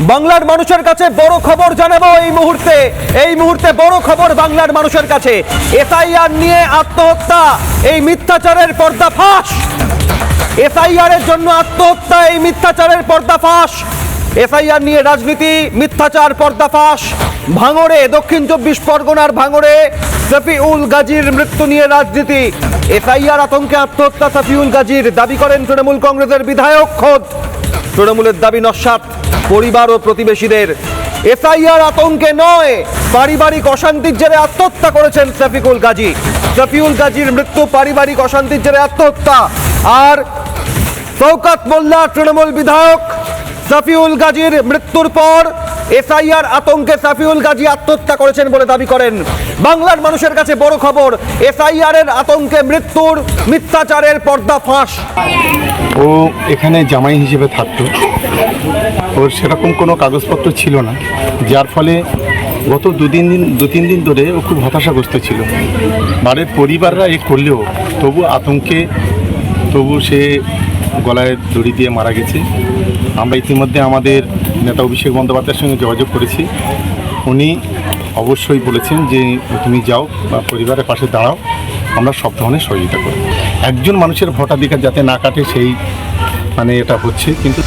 বাংলার মানুষের কাছে বড় খবর জানাব এই মুহূর্তে। এই মুহূর্তে বড় খবর বাংলার মানুষের কাছে। এসআইআর নিয়ে আত্মহত্যা, এই মিথ্যাচারের পর্দাফাশ। এসআইআর এর জন্য আত্মহত্যা, এই মিথ্যাচারের পর্দাফাশ। এসআইআর নিয়ে রাজনীতি, মিথ্যাচার, পর্দাফাশ। ভাঙড়ে, দক্ষিণ চব্বিশ পরগনার ভাঙড়ে সফিউল গাজীর মৃত্যু নিয়ে রাজনীতি। এসআইআর আতঙ্কে আত্মহত্যা সফিউল গাজীর। দাবি করেন তৃণমূল কংগ্রেসের বিধায়ক খোদ। তৃণমূলের দাবি নস্বাত পরিবার ও প্রতিবেশীদের। এসআইআর আতঙ্কে নয়, পারিবারিক অশান্তির জেরে আত্মহত্যা করেছেন শফিকুল গাজী। শফিউল গাজীর মৃত্যু, পারিবারিক অশান্তির জেরে আত্মহত্যা। আর শৌকাত মোল্লা, তৃণমূল বিধায়ক সাফিউল গাজীর মৃত্যুর পর এসআইআর আতঙ্কে সাফিউল গাজী আত্মহত্যা করেছেন বলে দাবি করেন। বাংলার মানুষের কাছে বড় খবর এসআইআর এর আতঙ্কে মৃত্যুর মিথ্যাচারের পর্দা ফাঁস। ও এখানে জামাই হিসেবে থাকতো। ওর সেরকম কোনো কাগজপত্র ছিল না, যার ফলে গত দুদিন দিন দু তিন দিন ধরে ও খুব হতাশাগ্রস্ত ছিল। বাড়ির পরিবাররা এ করলেও তবু আতঙ্কে তবু সে গলায় দড়ি দিয়ে মারা গেছে। আমরা ইতিমধ্যে আমাদের নেতা অভিষেক বন্দ্যোপাধ্যায়ের সঙ্গে যোগাযোগ করেছি। উনি অবশ্যই বলেছেন যে তুমি যাও বা পরিবারের পাশে দাঁড়াও, আমরা সব ধরনের সহযোগিতা করি একজন মানুষের ভোটাধিকার যাতে না কাটে সেই মানে এটা হচ্ছে, কিন্তু